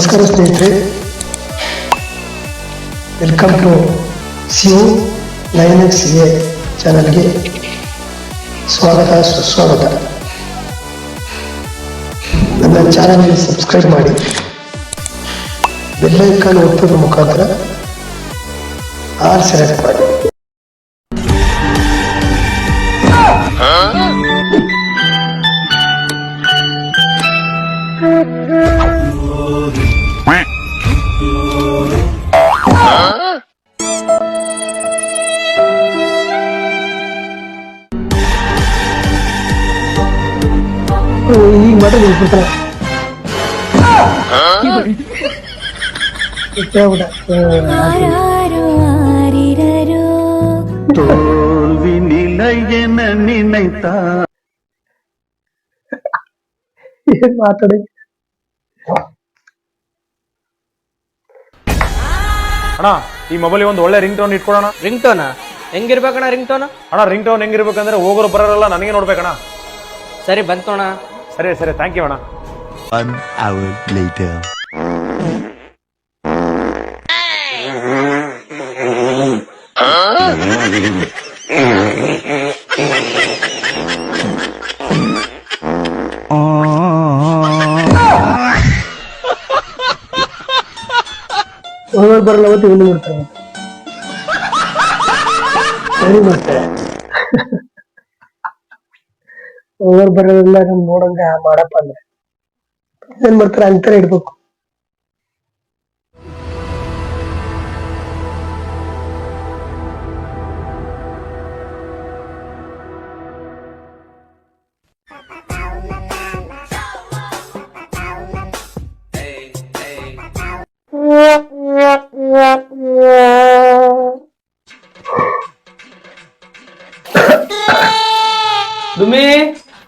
ನಮಸ್ಕಾರ ಸ್ನೇಹಿತರೆ welcome to CU nine X A ಚಾನಲ್ಗೆ ಸ್ವಾಗತ, ಸುಸ್ವಾಗತ. ನನ್ನ ಚಾನಲ್ಗೆ ಸಬ್ಸ್ಕ್ರೈಬ್ ಮಾಡಿ. ಬೆಲ್ಲೈಕಾನ್ ಒತ್ತೋದ್ರ ಮುಖಾಂತರ ಆರ್ ಸೆಲೆಕ್ಟ್ ಮಾಡಿ. ಈಗ ಮಾತ್ರ ನಿಲ್ಬಿಡ್ತಾರೆ ಕೇಳ್ಬಿಡ ஆராரோ ஆரிரரோ தோல்வி நிலை என நினைத்தா ಏನ್ ಮಾತಾಡಿ ಅಣ್ಣ ಈ ಮೊಬೈಲ್ ಒಂದು ಒಳ್ಳೆ ರಿಂಗ್ ಟೋನ್ ಇಟ್ಕೊಡೋಣ ರಿಂಗ್ ಟೋನ ಹೆಂಗಿರ್ಬೇಕಣ್ಣ ರಿಂಗ್ ಟೋನ್ ಅಣ್ಣ ರಿಂಗ್ ಟೋನ್ ಹೆಂಗಿರ್ಬೇಕಂದ್ರೆ ಹೋಗೋರು ಬರೋರೆಲ್ಲ ನನಗೆ ನೋಡ್ಬೇಕಣ್ಣ ಸರಿ ಬಂತೋಣ ಸರಿ ಸರಿ ಥ್ಯಾಂಕ್ ಯು ಅಣ್ಣ One hour later. ಹೋಗೋರು ಬರಲ್ಲ ಅವತ್ತು ಇಲ್ಲಿ ಬಿಡ್ತಾರೆ ಸರಿ ಮತ್ತೆ ಹೋಗೋರು ಬರೋದಿಲ್ಲ ನಮ್ ನೋಡಂಗ ಮಾಡಪ್ಪ ಅಂದ್ರೆ. ಏನ್ ಮಾಡ್ತಾರೆ? ಅಂತರ ಇಡ್ಬೇಕು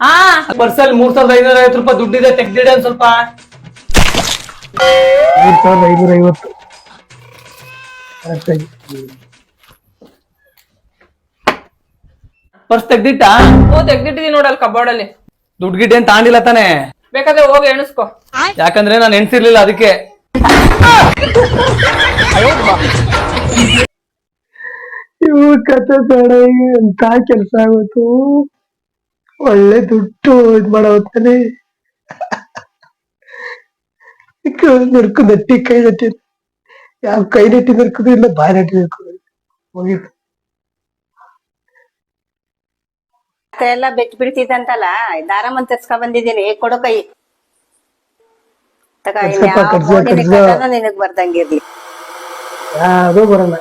ದುಮ್ಮಿ ಪರ್ಸಲ್ ಮೂರ್ ಸಾವಿರದ ಐನೂರ ಐವತ್ತು ರೂಪಾಯಿ ದುಡ್ಡಿದೆ ತೆಗ್ದಿಡೆ ಒಂದ್ ಸ್ವಲ್ಪ. ಮೂರ್ ಸಾವಿರದ ಐನೂರ ಐವತ್ತು. ಕರೆಕ್ಟಾಗಿ. ಪರ್ಸ್ ತೆಗ್ದಿಟ್ಟ? ಓ ತೆಗ್ದಿಟ್ಟಿದೀನಿ ನೋಡಲ್ ಕಬೋರ್ಡ್ ಅಲ್ಲಿ. ದುಡ್ಡು ಗಿಡ್ ಏನ್ ತಾಂಡಿಲ್ಲ ತಾನೆ? ಬೇಕಾದ್ರೆ ಹೋಗಿ ಎಣಿಸ್ಕೋ. ಯಾಕಂದ್ರೆ ನಾನು ಎಣ್ಸಿರ್ಲಿಲ್ಲ ಅದಕ್ಕೆ. ಇವು ಕತೆ ಬೇಡ ಅಂತ ಎಂತ ಕೆಲಸ ಆಗೋಯ್ತು. ಒಳ್ಳೆ ದುಡ್ಡು ಇದ್ ಮಾಡವತ್ತಾನೆ. ನಡ್ಕು ನಟ್ಟಿ ಕೈ ನಟ್ಟಿ. ಯಾವ ಕೈ ನಟ್ಟಿ ನಡ್ಕೋದು ಇಲ್ಲ ಬಾಯಿ ನಟ್ಟಿ ನಡ್ಕೋದು ಹೋಗಿತ್ತು ಎಲ್ಲ ಬೆಟ್ ಬಿಡ್ತಿದ್ದಂತಲ್ಲ ದಾರಮನ್ ತೆರ್ಸ್ಕೊ ಬಂದಿದ್ದೀನಿ. ಕೊಡು ಕೈ. ನಿನಗ್ ಬರ್ದಂಗಿರ್ಲಿ ಯಾವ್ದೂ ಬರಲ್ಲ.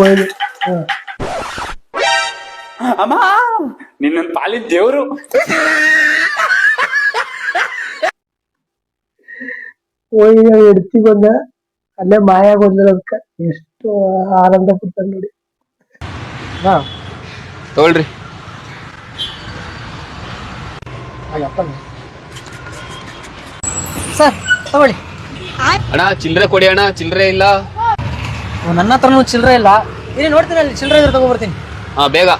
ಮಾಡಿ ಅಮ್ಮ! ನಿನ್ನನ್ ಪಾಲಿನ ದೇವರು. ನಾವು ಎಡ್ತಿ ಬಂದ ಅಲ್ಲೇ ಮಾಯ ಬಂದಿಲ್ಲ ಅದಕ್ಕ ಎಷ್ಟು ಆನಂದ ಪಡ್ತಾನೆ ನೋಡಿ. ಹಾ ತಗೊಳ್ರಿ. ಸರ್ ತಗೊಳ್ಳಿ. ಅಣ್ಣ ಚಿಲ್ಲರೆ ಕೊಡಿ ಅಣ್ಣ ಚಿಲ್ಲರೆ ಇಲ್ಲ. ನನ್ನ ಹತ್ರನೂ ಚಿಲ್ಲರೆ ಇಲ್ಲ. ಇಲ್ಲಿ ನೋಡ್ತೀನಿ ಅಲ್ಲಿ ಚಿಲ್ಲರೆ ಇದ್ರೆ ತಗೊಬರ್ತೀನಿ. ಹಾ ಬೇಗ.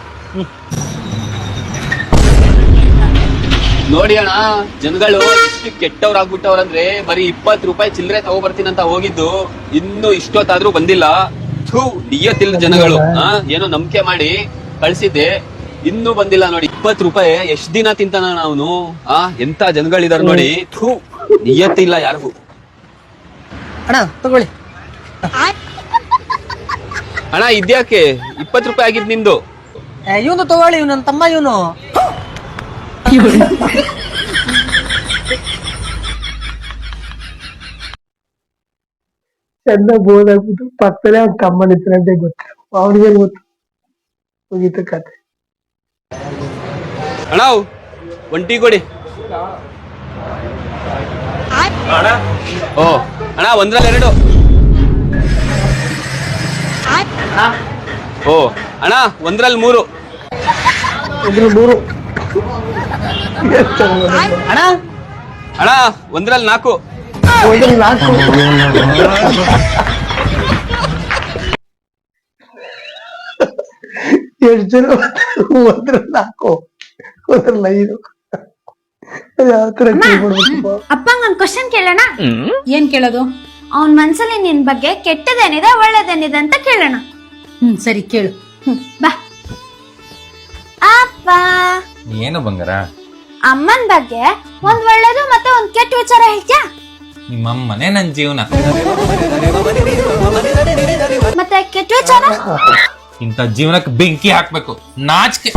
ನೋಡಿ ಅಣ್ಣ ಜನಗಳು ಎಷ್ಟು ಕೆಟ್ಟವ್ರಾಗ್ಬಿಟ್ಟವ್ರಂದ್ರೆ ಬರೀ ಇಪ್ಪತ್ ರೂಪಾಯಿ ಚಿಲ್ಲರೆ ತಗೋಬರ್ತೀನಿ ಅಂತ ಹೋಗಿದ್ದು ಇನ್ನು ಇಷ್ಟೊತ್ತಾದ್ರೂ ಬಂದಿಲ್ಲ. ಥೂ ನಿಯತ್ತಿಲ್ಲ ಜನಗಳು. ಏನೋ ನಂಬಿಕೆ ಮಾಡಿ ಕಳ್ಸಿದ್ದೆ. ಇನ್ನೂ ಬಂದಿಲ್ಲ ನೋಡಿ ಇಪ್ಪತ್ ರೂಪಾಯಿ ಎಷ್ಟ್ ದಿನ ತಿಂತಾನ ಅವನು? ಆ ಎಂತ ಜನಗಳಿದಾರ ನೋಡಿ. ಥೂ ನಿಯತ್ತಿಲ್ಲ ಯಾರಿಗೂ. ಅಣ್ಣ ತಗೊಳ್ಳಿ. ಅಣ್ಣ ಇದ್ಯಾಕೆ? ಇಪ್ಪತ್ ರೂಪಾಯಿ ಆಗಿದ್ ನಿಂದು. ಇವನು ತಗೊಳ್ಳಿ ಇವನು ನನ್ನ ತಮ್ಮ ಇವನು. ಚೆಂದ ಬೋದಾಗ್ಬಿಟ್ಟು ಪಕ್ಕದಲ್ಲೇ ಅವ್ನ ತಮ್ಮ ನಿಂತ್ರಂತೆ ಗೊತ್ತು ಅವನಿಗೆ ಗೊತ್ತು ಮುಗೀತು ಕತೆ ಅಣ್ಣ ಒಂಟಿ ಕೊಡಿ ಓ ಅಣ್ಣ ಒಂದ್ರಲ್ಲಿ ಎರಡು ಓ ಅಣ್ಣ ಒಂದ್ರಲ್ಲಿ ಮೂರು ಒಂದ್ರಲ್ಲಿ ಮೂರು ಅಣ್ಣ? ಅಣ್ಣ ಒಂದ್ರಲ್ಲಿ ನಾಲ್ಕು. ಎಷ್ಟು ಜನ ಒಂದ್ರಲ್ಲಿ ನಾಲ್ಕು. ಒಂದ್ರಲ್ಲಿ ಐದು. ಯಾವ ತರ ಕೇಳ್ಕೊಡ್ಬೇಕಪ್ಪ ಅಪ್ಪಂಗ್ ಒಂದ್ ಕ್ವಶನ್ ಕೇಳೋಣ? ಏನ್ ಕೇಳೋದು? ಅವನ್ ಮನ್ಸಲ್ಲಿ ನಿನ್ ಬಗ್ಗೆ ಕೆಟ್ಟದೇನಿದೆ ಒಳ್ಳೇದೇನಿದೆ ಅಂತ ಕೇಳೋಣ. ಹ್ಮ್ ಸರಿ ಕೇಳು. ಹ್ಮ್, ಬಾ. ಅಪ್ಪ. ಏನು ಬಂಗಾರ? ಅಮ್ಮನ್ ಬಗ್ಗೆ ಒಂದ್ ಒಳ್ಳೇದು ಮತ್ತೆ ಒಂದ್ ಕೆಟ್ಟ ವಿಚಾರ ಹೇಳ್ತ್ಯಾ? ನಿಮ್ಮಮ್ಮನೆ ನನ್ ಜೀವನ. ಮತ್ತೆ ಕೆಟ್ಟ ವಿಚಾರ? ಇಂಥ ಜೀವನಕ್ಕೆ ಬೆಂಕಿ ಹಾಕ್ಬೇಕು. ನಾಚಿಕೆ.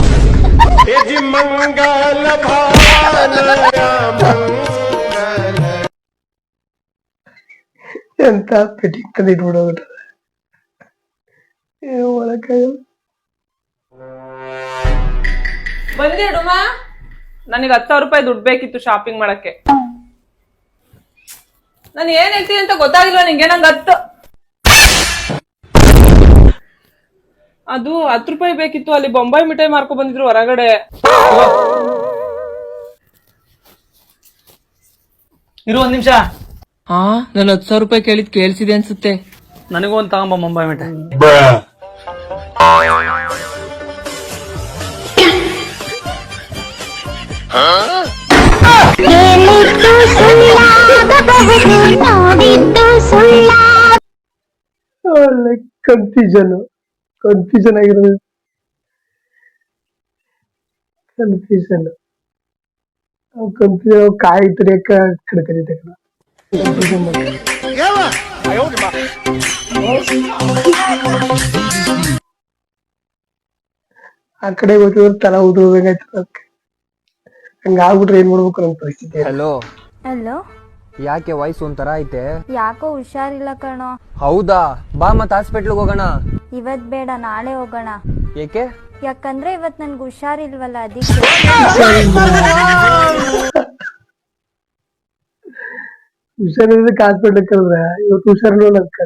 ಎಂತ ಪೆಟ್ಟಿಗೆ ತಂದಿಟ್ಬಿಡೋದು ಬಿಡೋಗ್ಬಿಟ್ರೆ ಬಂದಿಡುಮಾ ಬಂದಿ ಡುಮಾ? ನನಗೆ ಹತ್ತು ಸಾವಿರ ರೂಪಾಯಿ ದುಡ್ಡು ಬೇಕಿತ್ತು ಶಾಪಿಂಗ್ ಮಾಡಕ್ಕೆ. ನಾನು ಏನ್ ಹೇಳ್ತೀನಿ ಅಂತ ಗೊತ್ತಾಗಿಲ್ಲ ನಿಂಗೆ? ನಂಗೆ ಹತ್ತು. ಅದು ಹತ್ತು ರೂಪಾಯಿ ಬೇಕಿತ್ತು ಅಲ್ಲಿ ಬೊಂಬಾಯಿ ಮಿಠಾಯಿ ಮಾರ್ಕೊ ಬಂದಿದ್ರು ಹೊರಗಡೆ. ಇರು ಒಂದ್ ನಿಮಿಷ. ಹಾ ನಾನು ಹತ್ತು ಸಾವಿರ ರೂಪಾಯಿ ಕೇಳಿದ್ ಕೇಳಿಸಿದೆ ಅನ್ಸುತ್ತೆ. ನನಗೂ ಒಂದ್ ತಗೊಂಬ ಮುಂಬೈ ಮಿಠಾಯಿ. ಕನ್ಫ್ಯೂಷನ್ ಕನ್ಫ್ಯೂಷನ್ ಆಗಿರೋದು. ಕನ್ಫ್ಯೂಷನ್ ಕನ್ಫ್ಯೂಷನ್ ಕಾಯಿ ತುರಿಯಕ್ಕ ಕಡೆ ಕರೀತೆ ಕಣ ಕನ್ಫ್ಯೂಷನ್ ಆ ಕಡೆ ಹೋದ್ರೆ ತಲೆ ಉದ್ರೋದಂಗಾಯ್ತು ಹಂಗಾಗ್ಬಿಟ್ರೆ ಏನ್ ಮಾಡ್ಬೇಕು ನಮ್ ಪರಿಸ್ಥಿತಿ ಹಲೋ ಹಲೋ ಯಾಕೆ ವಾಯ್ಸ್ ಒಂಥರ ಐತೆ? ಯಾಕೋ ಹುಷಾರಿಲ್ಲ ಕಣೋ. ಹೌದಾ? ಬಾ ಮತ್ ಹಾಸ್ಪಿಟ್ಲ್ಗೆ ಹೋಗೋಣ. ಇವತ್ ಬೇಡ ನಾಳೆ ಹೋಗೋಣ. ಏಕೆ? ಯಾಕಂದ್ರೆ ಇವತ್ ನನ್ಗೆ ಹುಷಾರಿಲ್ವಲ್ಲ ಅದಕ್ಕೆ. ಹುಷಾರಿದ್ದಕ್ಕೆ ಹಾಸ್ಪಿಟ್ಲ್ ಕರೆದ್ರೆ ಇವತ್ತು ಹುಷಾರಿಲ್ಲ ಅದಕ್ಕೆ.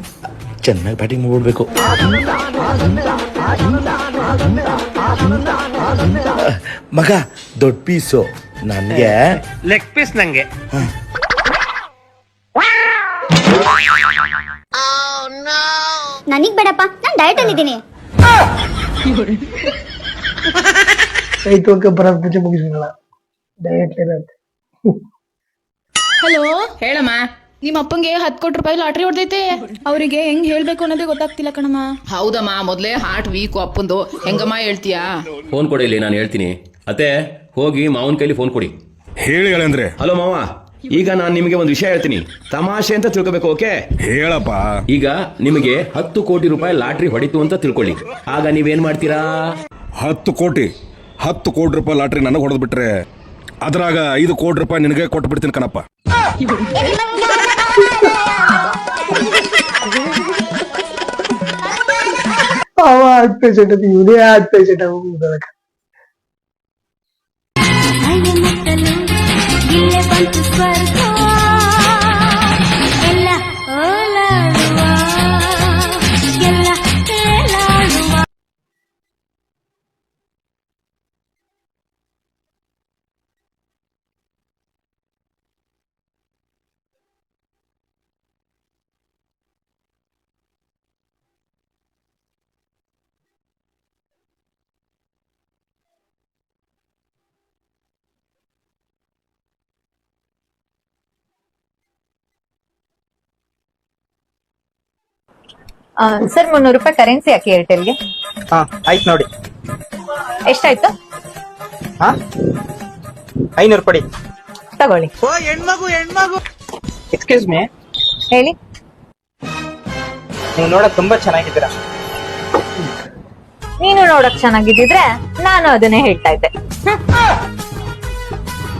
ಚೆನ್ನಾಗಿ ಬ್ಯಾಟಿಂಗ್ ಮಾಡ್ಬಿಡ್ಬೇಕು ಮಗ ದೊಡ್ಡ ಪೀಸು. ನನ್ಗೆ ಲೆಗ್ ಪೀಸ್ ನಂಗೆ. ನನಗ್ ಬೇಡಪ್ಪ ನಾನು ಡಯಟ್ ಅಲ್ಲಿ ಇದ್ದೀನಿ. ಕೈ ತೊಳ್ಕ ಬರೋ ಪೂಜೆ ಮುಗಿಸ್ಬಿಡೋಣ. ಡಯಟ್ ಏನಂತೆ ಹಲೋ ಹೇಳಮ್ಮ. ನಿಮ್ಮ ಅಪ್ಪಂಗೆ ಹತ್ತು ಕೋಟಿ ರೂಪಾಯಿ ಲಾಟ್ರಿ ಹೊಡೆದೈತೆ. ಅವರಿಗೆ ಹೆಂಗ್ ಹೇಳ್ಬೇಕು ಅನ್ನೋದೇ ಗೊತ್ತಾಗ್ತಿಲ್ಲ ಕಣಮ್ಮ. ಹೌದಮ್ಮ ಮೊದ್ಲೇ ಹಾರ್ಟ್ ವೀಕ್ ಅಪ್ಪಂದು. ಹೆಂಗಮ್ಮ ಹೇಳ್ತೀಯಾ? ಫೋನ್ ಕೊಡಿ ಇಲ್ಲಿ ನಾನು ಹೇಳ್ತೀನಿ. ಅತ್ತೆ ಹೋಗಿ ಮಾವನ ಕೈಲಿ ಫೋನ್ ಕೊಡಿ. ಹೇಳಿ ಹೇಳಂದ್ರೆ. ಹಲೋ ಮಾವ ಈಗ ನಾನು ನಿಮಗೆ ಒಂದು ವಿಷಯ ಹೇಳ್ತೀನಿ. ತಮಾಷೆ ಅಂತ ತಿಳ್ಕೊಬೇಕು ಓಕೆ? ಹೇಳಪ್ಪ. ಈಗ ನಿಮಗೆ ಹತ್ತು ಕೋಟಿ ರೂಪಾಯಿ ಲಾಟ್ರಿ ಹೊಡಿತು ಅಂತ ತಿಳ್ಕೊಳ್ಳಿ. ಆಗ ನೀವೇನ್ ಮಾಡ್ತೀರಾ? ಹತ್ತು ಕೋಟಿ. ಹತ್ತು ಕೋಟಿ ರೂಪಾಯಿ ಲಾಟ್ರಿ ನನಗೆ ಹೊಡೆದ್ಬಿಟ್ರೆ ಅದ್ರಾಗ ಐದು ಕೋಟಿ ರೂಪಾಯಿ ನಿನಗೆ ಕೊಟ್ಟು ಬಿಡ್ತೀನಿ ಕಣಪ್ಪ ಅವ ಹಾರ್ಟ್ ಪೇಷಂಟ್ ಅದು ಇವನೇ ಹಾರ್ಟ್ ಪೇಷಂಟ್ ಸರ್ ಮುನ್ನೂರು ರೂಪಾಯಿ ಕರೆನ್ಸಿ ಹಾಕಿ ಏರ್ಟೆಲ್ಗೆ ಹಾ ಆಯ್ತು ನೋಡಿ. ಎಷ್ಟಾಯ್ತು? ಹಾ? ಐನೂರು ಕೊಡಿ. ತಗೊಳ್ಳಿ. ಎಕ್ಸ್ಕ್ಯೂಸ್ ಮೀ ಹೇಳಿ. ನೀವು ನೋಡಕ್ ತುಂಬಾ ಚೆನ್ನಾಗಿದ್ದೀರಾ. ನೀನು ನೋಡಕ್ ಚೆನ್ನಾಗಿದ್ದಿದ್ರೆ ನಾನು ಅದನ್ನೇ ಹೇಳ್ತಾ ಇದ್ದೆ.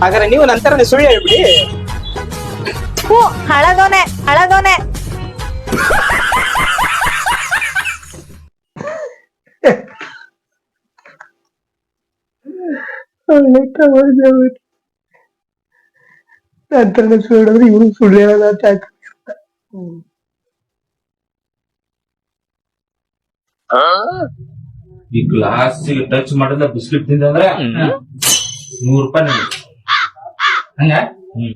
ಹಾಗಾದ್ರೆ ನೀವು ನಂತರ ಸುಳ್ಳು ಹೇಳ್ಬಿಡಿ. ಹೂ ಹಳದೋನೆ ಹಳಗೋನೆ ಲೆಕ್ಕ ಮಾಡಿದ್ದೆ ನಂತರ ಸುಳ್ಳು ಹೇಳಿದ್ರೆ ಇವನು ಸುಳ್ಳು ಹೇಳೋದ ಅಂತ ಈ ಗ್ಲಾಸ್ ಟಚ್ ಮಾಡಿದ ಬಿಸ್ಕಿಟ್ ತಿಂದಂದ್ರೆ ನೂರು ರೂಪಾಯಿ ನನಗೆ ಹಂಗ? ಹ್ಮ್.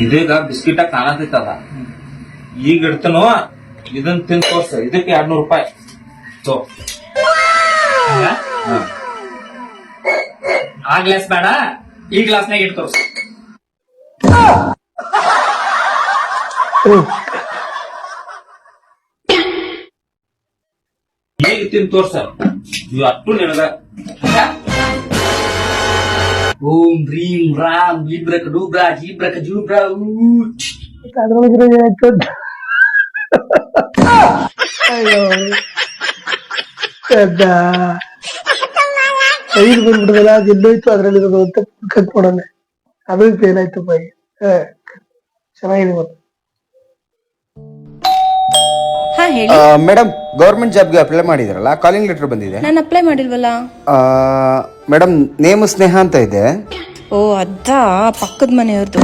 ಇದೀಗ ಬಿಸ್ಕಿಟ ಕಾಣತೈತದ ಈಗ ಇಡ್ತನೋ ಇದನ್ನ ತಿಂದ ತೋರ್ಸ. ಇದಕ್ಕೆ ಎರಡ್ನೂರು ರೂಪಾಯಿ. ತೋ. ಆ ಗ್ಲಾಸ್ ಬೇಡ ಈ ಗ್ಲಾಸ್ನಾಗ ಇಟ್ಟು ತೋರ್ಸು. ಹ್ಮ್. ತಿನ್ ತೋರ್ಸ? ಇವ್ ಅಟ್ಟು ನಿನಗ. ಹಂಗ? ಓಂ ರೀಂ ರಾಮ್ ಇಬ್ರಕ ಡೂಬ್ರಾ ಜೀಬ್ರಕ ಜೂಬ್ರಾ ಊ ಅಯ್ಯೋ. ಐದು ಬಂದ್ಬಿಡ್ದಲ್ಲ ಅದು ಎಲ್ಲೋಯ್ತು ಅದ್ರಲ್ಲಿ ಅಂತ ಕಟ್ ಮಾಡೋಣ. ಅದು ಏನಾಯ್ತು ಬಾಯಿ? ಹ ಚೆನ್ನಾಗಿದೆ ಮತ್ತೆ. ಹಾ ಹೇಳಿ. ಮೇಡಮ್ ಗೌರ್ಮೆಂಟ್ ಜಾಬ್ಗೆ ಅಪ್ಲೈ ಮಾಡಿದ್ರಲ್ಲ ಕಾಲಿಂಗ್ ಲೆಟರ್ ಬಂದಿದೆ. ನಾನು ಅಪ್ಲೈ ಮಾಡಿಲ್ವಲ್ಲ? ಮೇಡಮ್ ನೇಮ್ ಸ್ನೇಹ ಅಂತ ಇದೆ. ಓ ಅದ್ದ ಪಕ್ಕದ ಮನೆಯವ್ರದ್ದು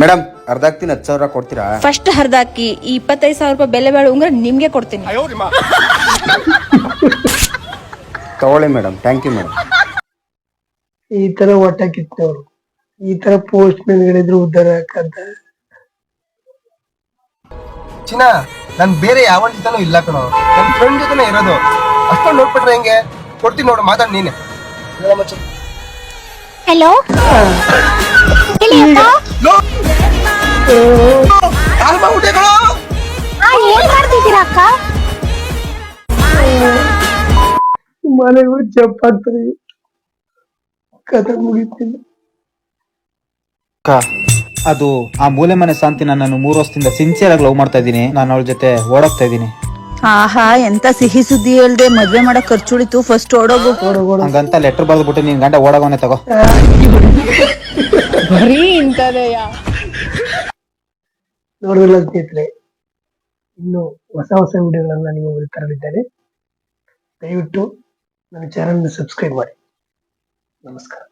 ಮೇಡಮ್ ಅರ್ಧ ಹಾಕ್ತೀನಿ ಹತ್ತು ಸಾವಿರ ಕೊಡ್ತೀರಾ? ಫಸ್ಟ್ ಹರಿದಾಕಿ ಈ ಇಪ್ಪತ್ತೈದು ಸಾವಿರ ರೂಪಾಯಿ ಬೆಲೆ ಬಾಳು ಉಂಗ್ರ ನಿಮ್ಗೆ ಕೊಡ್ತೀನಿ. ತಗೊಳ್ಳಿ ಮೇಡಮ್ ಥ್ಯಾಂಕ್ ಯು ಮೇಡಮ್. ಈ ತರ ಒಟ್ಟ ಅವರು ಈ ತರ ಪೋಸ್ಟ್ ಗಳಿದ್ರು ಉದ್ದಾರ ಹಾಕಂತ ಚಿನ್ನ ನನ್ ಬೇರೆ ಯಾವ ಜೊತೆನೂ ಇಲ್ಲ ಕಣೋ. ನನ್ನ ಫ್ರೆಂಡ್ ಜೊತೆನೇ ಇರೋದು. ಅಷ್ಟೊಂದು ನೋಡ್ಬಿಟ್ರೆ ಹೆಂಗೆ? ಕೊಡ್ತೀನಿ ನೋಡು ಮಾತಾಡ್ ನೀನೆ. ಹಲೋ ಏನ್ ಮಾಡ್ತಿದ್ದೀರಾ ಅಕ್ಕ? ಮನೆಗೂ ಜಪ್ ಆಗ್ತದೆ ಕತೆ ಮುಗಿತೀನಿ ಅದು ಆ ಮೂಲೆ ಮನೆ ಶಾಂತಿನ ನಾನು ಮೂರು ವರ್ಷದಿಂದ ಸಿನ್ಸಿಯರ್ ಆಗಿ ಲವ್ ಮಾಡ್ತಾ ಇದ್ದೀನಿ. ನಾನು ಅವಳ ಜೊತೆ ಓಡೋಗ್ತಾ ಇದ್ದೀನಿ. ಆಹಾ ಎಂತ ಸಿಹಿ ಸುದ್ದಿ ಹೇಳ್ದೆ. ಮದ್ವೆ ಮಾಡಕ್ ಖರ್ಚು ಉಳಿತು ಫಸ್ಟ್ ಓಡೋಗು. ಹಂಗಂತ ಲೆಟರ್ ಬರ್ದ್ಬಿಟ್ಟು ನೀನ್ ಗಂಡ ಓಡೋಗೋನೆ ತಗೋ. ಬರೀ ಇಂತದೆಯಾ ನೋಡಿದ್ರಲ್ಲ ಸ್ನೇಹಿತರೆ ಇನ್ನು ಹೊಸ ಹೊಸ ವಿಡಿಯೋಗಳನ್ನ ನೀವು ತರಲಿದ್ದೇನೆ. ದಯವಿಟ್ಟು ನನ್ನ ಚಾನಲ್ನ ಸಬ್ಸ್ಕ್ರೈಬ್ ಮಾಡಿ. ನಮಸ್ಕಾರ.